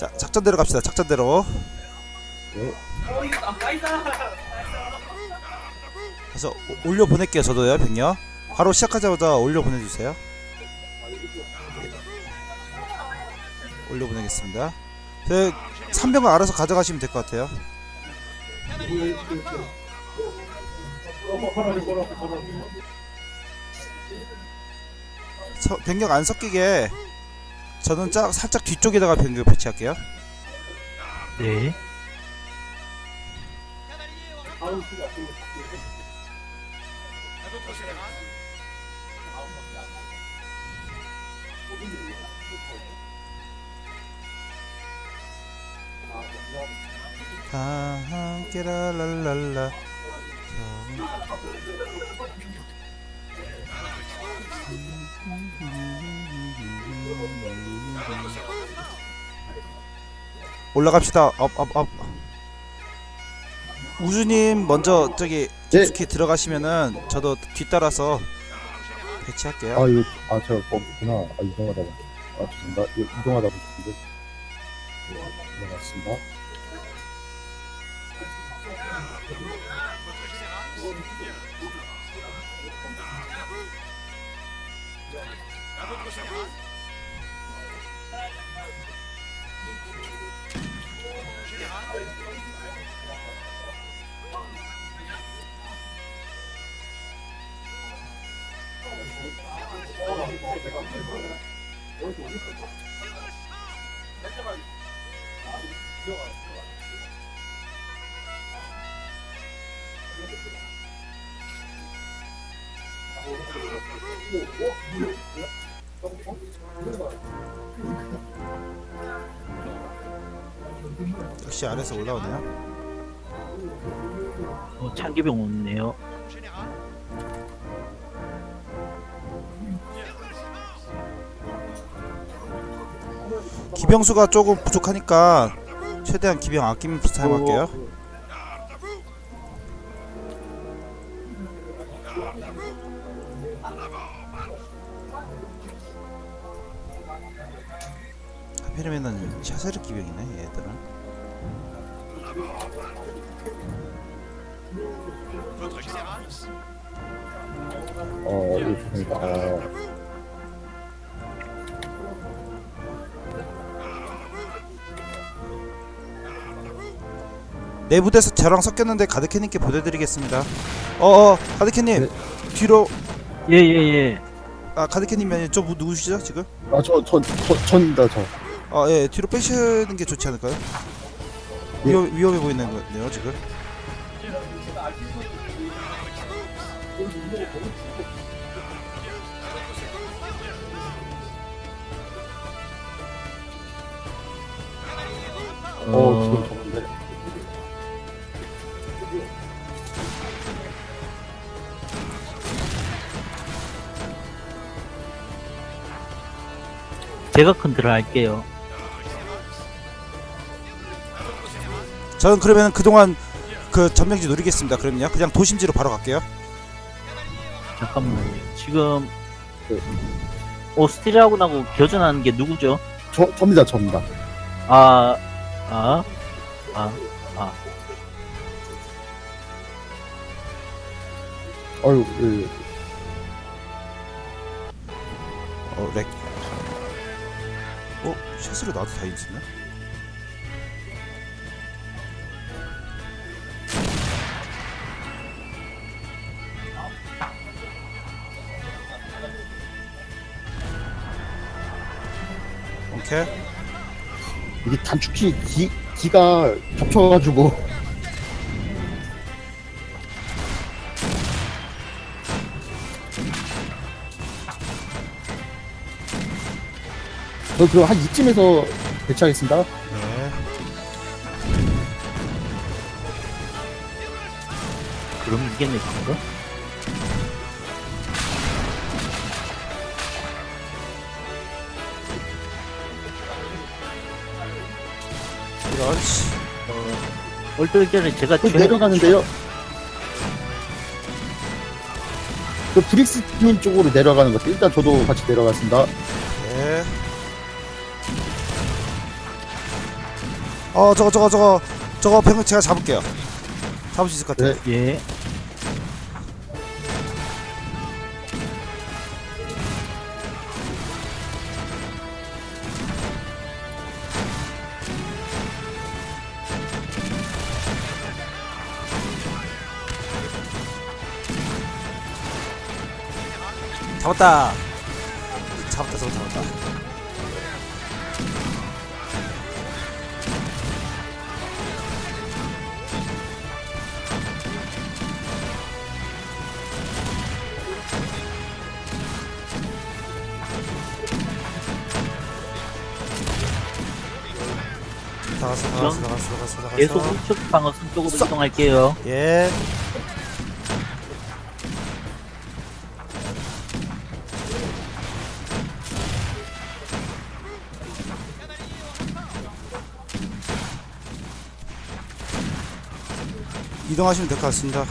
자 작전대로 갑시다 작전대로. 그래서 오- 올려 보낼게요 저도요 병력 바로 시작하자마자 올려 보내주세요. 올려 보내겠습니다. 저 3병을 알아서 가져가시면 될 것 같아요. 서, 병력 안 섞이게 저는 짝 살짝 뒤쪽에다가 병력 배치할게요 네. 다 함께 라랄랄라 올라갑시다. 업 업 업. 우주님 먼저 저기 네. 깊숙이 들어가시면은 저도 뒤따라서 배치할게요. 아 이거 아 제가 거기구나. 아 이동하다. 보니 아 죄송합니다. 이거 이동하다 보니 들어갔습니다 역시 아래서 올라오네요 어, 창기병 없네요. 기병수가 조금 부족하니까 최대한 기병 아끼면서 사용할게요. 내부대에서 저랑 섞였는데 가드캐님께 보내드리겠습니다. 어어 가드캐님 네. 뒤로 예, 예, 예. 아 가드캐님이 아니라 저 누구시죠 지금? 아, 저, 저, 저, 전입니다, 저. 아예 뒤로 빼시는 게 좋지 않을까요? 예. 위험, 위험해 보이는 거네요 지금. 어, 지금 제가 컨트롤 할게요. 저는 그러면 그동안 그 전명지 노리겠습니다. 그럼요. 그냥 도심지로 바로 갈게요. 잠깐만요. 지금 네. 오스트리아군하고 교전하는 게 누구죠? 저, 접니다, 접니다. 아, 아, 아, 아. 어유, 예, 예. 어, 렉. 어, 샷으로 나도 다 있었나? 오케이. 이게 단축키 기, 기가 겹쳐가지고. 저 그럼 한 이쯤에서 배치하겠습니다. 네. 그럼 이겠네, 지금. 이런 씨. 얼떨 전에 제가 또 뒤에- 내려가는데요. 그 브릭스님 쪽으로 내려가는 것도 일단 저도 같이 내려갔습니다. 네. 어 저거 저거 저거 저거 병력 제가 잡을게요 잡을 수 있을 것 같아요 네. 예. 잡았다 잡았다 저거 잡았다 나갔어 나갔어 나갔어 나갔어 나갔어 계속 우측 방어선 쪽으로 써. 이동할게요. 예 이동하시면 될 것 같습니다.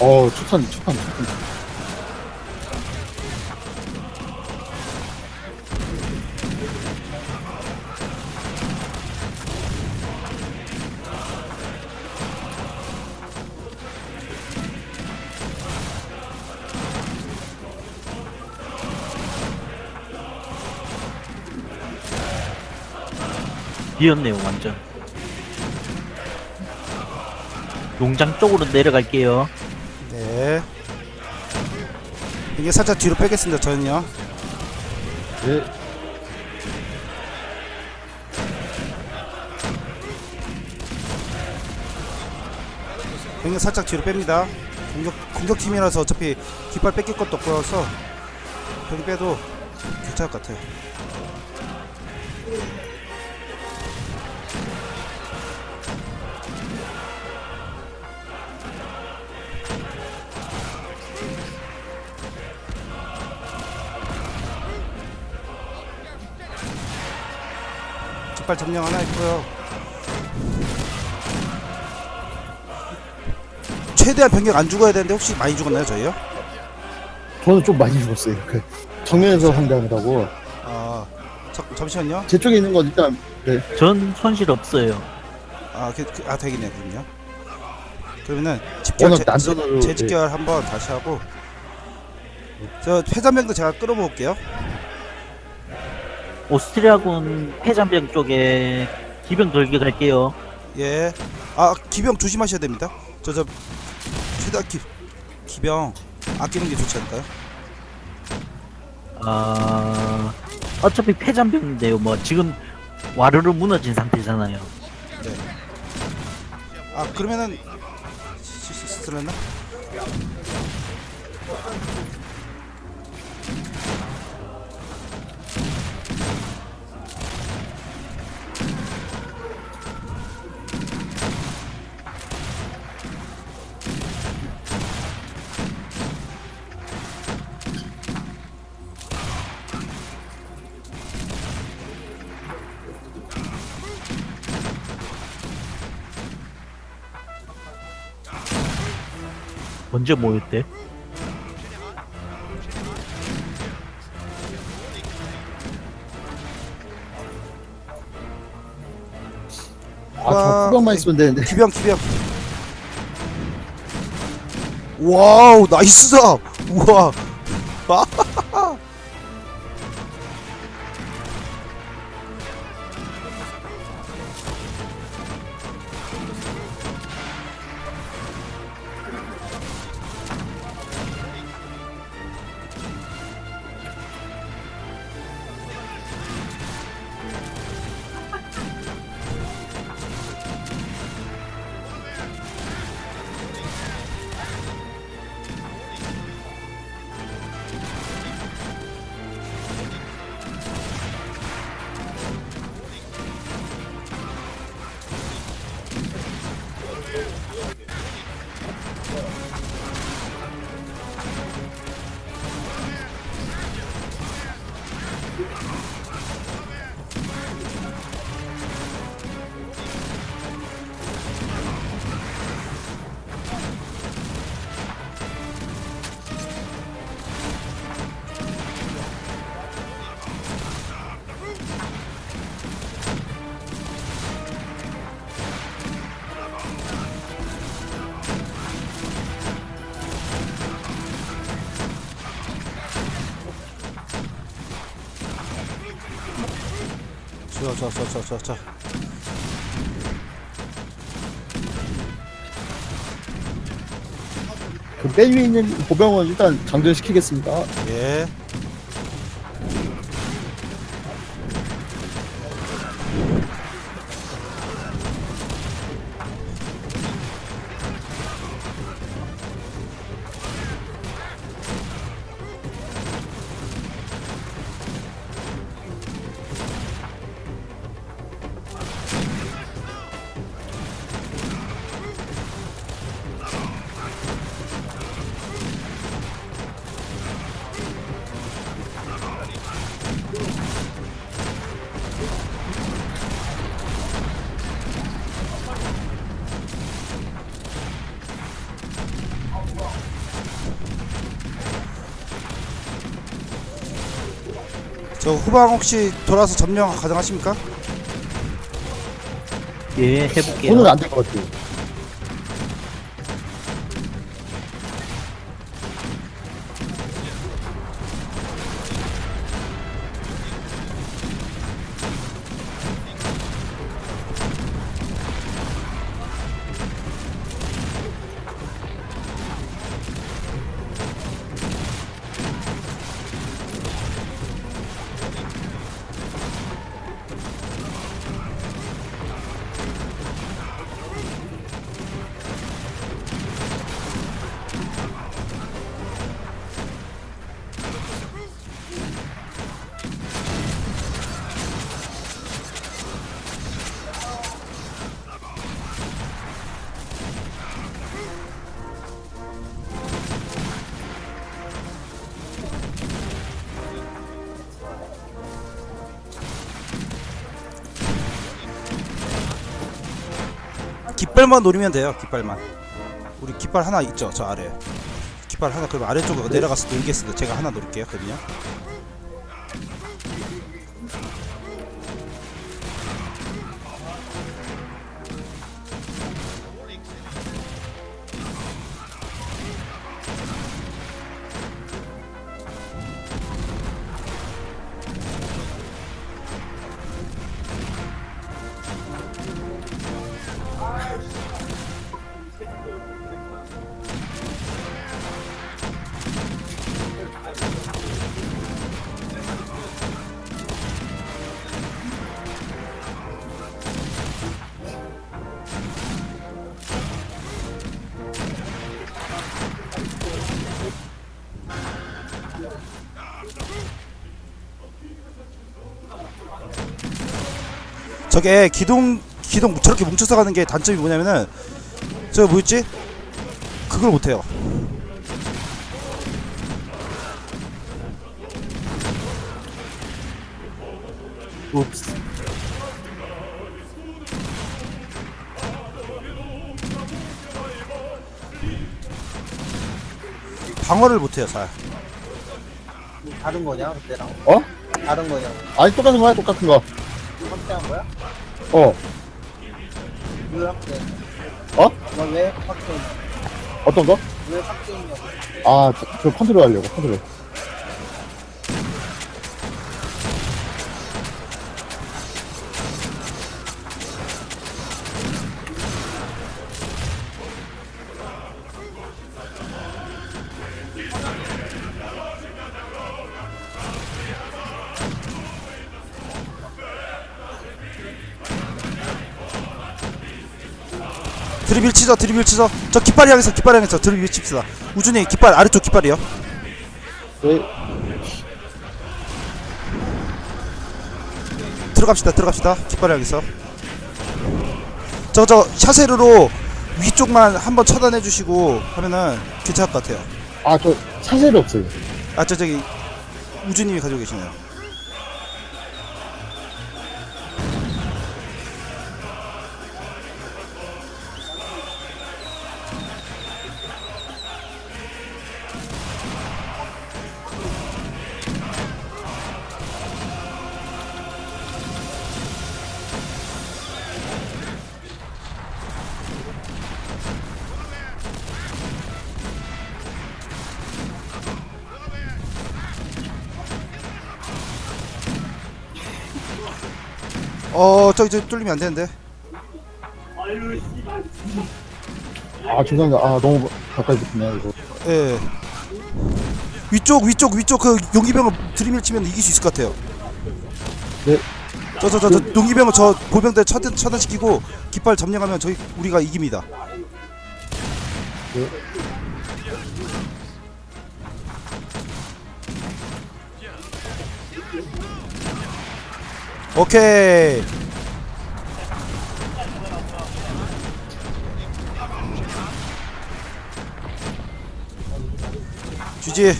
어, 초탄, 초탄, 초탄. 비었네요, 완전. 농장 쪽으로 내려갈게요. 이게 살짝 뒤로 빼겠습니다. 저는요. 네. 병력 살짝 뒤로 뺍니다. 공격 공격팀이라서 어차피 깃발 뺏길 것도 없어서 병 빼도 괜찮을 것 같아요. 깃발 점령 하나 있고요. 최대한 병력 안 죽어야 되는데 혹시 많이 죽었나요 저희요? 저는 좀 많이 죽었어요. 그 정면에서 상대하느라고. 아 저, 잠시만요. 제 쪽에 있는 건 일단, 네. 전 손실 없어요. 아, 그, 그, 아 되겠네요 그럼요. 그러면은 집결 워낙 재, 난전으로. 재, 네. 재집결 한번 다시 하고 저 회전병도 제가 끌어모을게요. 오스트리아군 해전병 쪽에 기병 돌격할게요. 예. 아 기병 조심하셔야 됩니다. 저저 최다 기 기병 아끼는 게 좋지 않을까요? 아, 어차피 패전병인데요. 뭐 지금 와르르 무너진 상태잖아요. 아 그러면은 시- 시- 쓰렸나? 언제 모였대? 아, 저 후방만 있으면 되는데. 기병 기병 와우 나이스다 우와 좋아 좋아 좋아 좋아 좋아 좋아 그맨 위에 있는 보병은 일단 장전시키겠습니다. 예 저 후방 혹시 돌아서 점령 가능하십니까? 예, 해볼게요. 오늘 안될 것 같아 깃발만 노리면 돼요 깃발만. 우리 깃발 하나 있죠 저 아래 깃발 하나 그럼 아래쪽으로 내려가서 놀겠습니다. 제가 하나 노릴게요 그럼요 저게 기둥 기둥 저렇게 뭉쳐서 가는 게 단점이 뭐냐면은 저 뭐였지? 그걸 못해요. 옵스. 방어를 못해요 잘. 다른 거냐 그때랑? 어? 다른 거냐? 아니 똑같은 거야 똑같은 거. 확대한 거야? 어. 왜? 어? 어떤 거? 왜. 아, 저, 저 컨트롤 하려고, 컨트롤. 드리빌 치죠 드리빌 치죠. 저 깃발 향해서 깃발 향해서 드리빌 칩시다. 우준이 깃발 아래쪽 깃발이요. 네, 들어갑시다 들어갑시다. 깃발 향해서. 저저 샤세르로 위쪽만 한번 차단해 주시고 하면은 괜찮을 것 같아요. 아, 저, 사셀이 없어요. 아 저 저기 우주님이 가지고 계시네요 어 저기 저 뚫리면 안 되는데 아, 죄송합니다. 아, 너무 가까이 붙네, 이거. 예 위쪽 위쪽 위쪽 그 용기병을 드리밀 치면 이길 수 있을 것 같아요 네. 저 저 저 저 용기병을 저 보병대 차단 차단시키고 깃발 점령하면 저희 우리가 이깁니다 네. 오케이. 주지.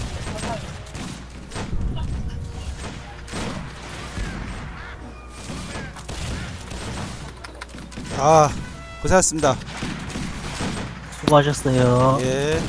아 고생하셨습니다. 수고하셨어요. 예